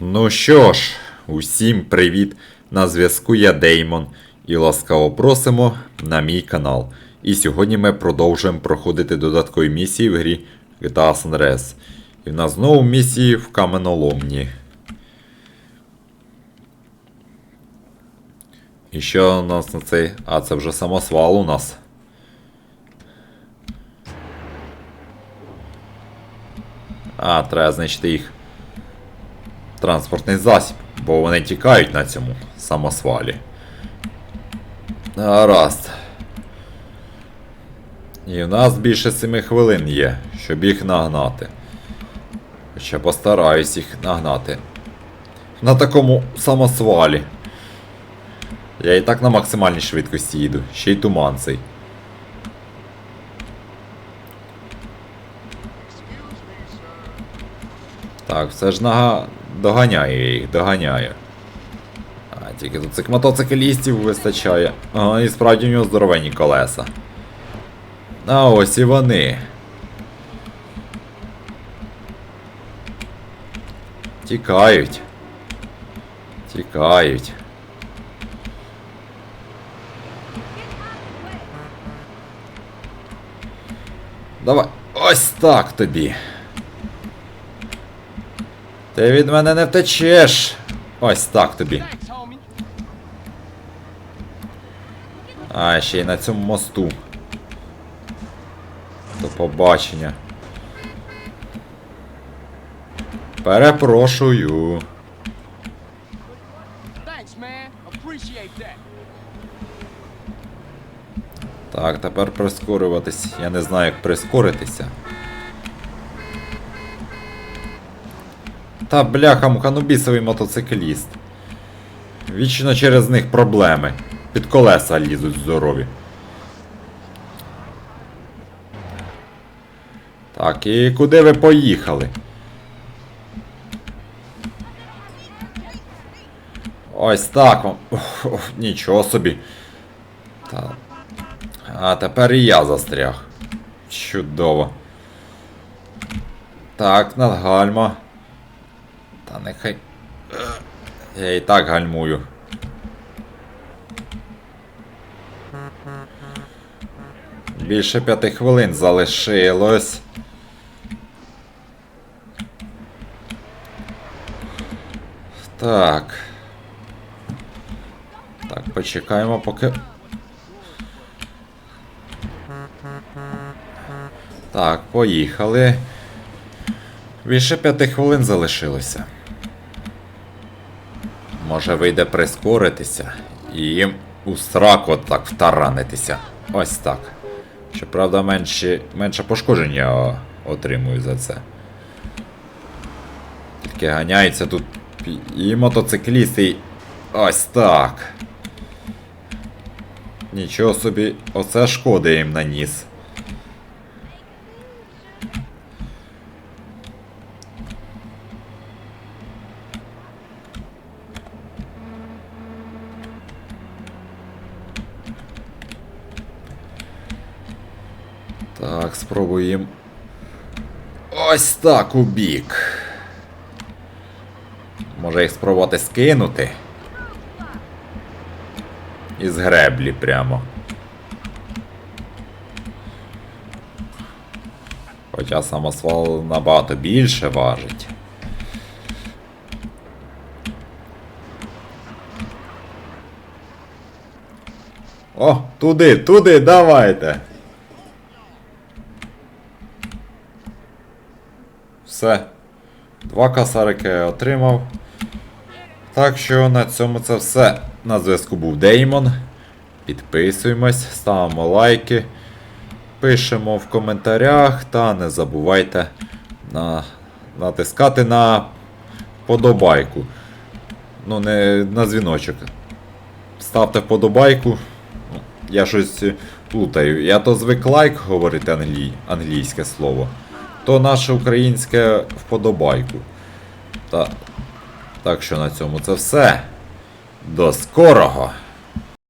Ну що ж, усім привіт! На зв'язку я Деймон і ласкаво просимо на мій канал. І сьогодні ми продовжуємо проходити додаткові місії в грі GTA Andreas. І в нас знову місії в каменоломні. І що у нас на цей. А, це вже самосвал у нас. А, треба знищити їх транспортний засіб, бо вони тікають на цьому самосвалі. Гаразд. І в нас більше 7 хвилин є, щоб їх нагнати. Ще постараюсь їх нагнати. На такому самосвалі. Я і так на максимальній швидкості їду, ще й туман цей. Так, все ж нага... доганяю їх, доганяю. А, тільки тут цих мотоциклістів вистачає. Ага, і справді у нього здоровенні колеса. А ось і вони. Тікають. Тікають. Давай. Ось так тобі. Ти від мене не втечеш. Ось так тобі. А, ще й на цьому мосту. До побачення. Перепрошую. Так, тепер прискорюватись. Я не знаю, як прискоритися. Та бляха, муха, ну мотоцикліст. Вічно через них проблеми. Під колеса лізуть здорові. Так, і куди ви поїхали? Ось так вам. Нічого собі. Та... А тепер і я застряг. Чудово. Так, надгальма. Та нехай. Я і так гальмую. Більше п'яти хвилин залишилось. Так. Так, почекаємо, поки. Так, поїхали. Більше п'яти хвилин залишилося. Може вийде прискоритися і у сраку так втаранитися. Ось так. Щоправда, менше, менше пошкодження отримую за це. Тільки ганяються тут і мотоциклісти. І... Ось так. Нічого собі, оце шкоди їм наніс. Так, спробуємо. Ось так у бік. Може їх спробувати скинути. Із греблі прямо. Хоча самосвал набагато більше важить. О, туди, туди, давайте. Все. Два касарики я отримав. Так що на цьому це все. На зв'язку був Деймон. Підписуємось, ставимо лайки, пишемо в коментарях та не забувайте на, натискати на подобайку. Ну, не на дзвіночок. Ставте вподобайку. Я щось плутаю. Я то звик лайк говорити англій, англійське слово то наше українське вподобайку. Та, так що на цьому це все. До скорого!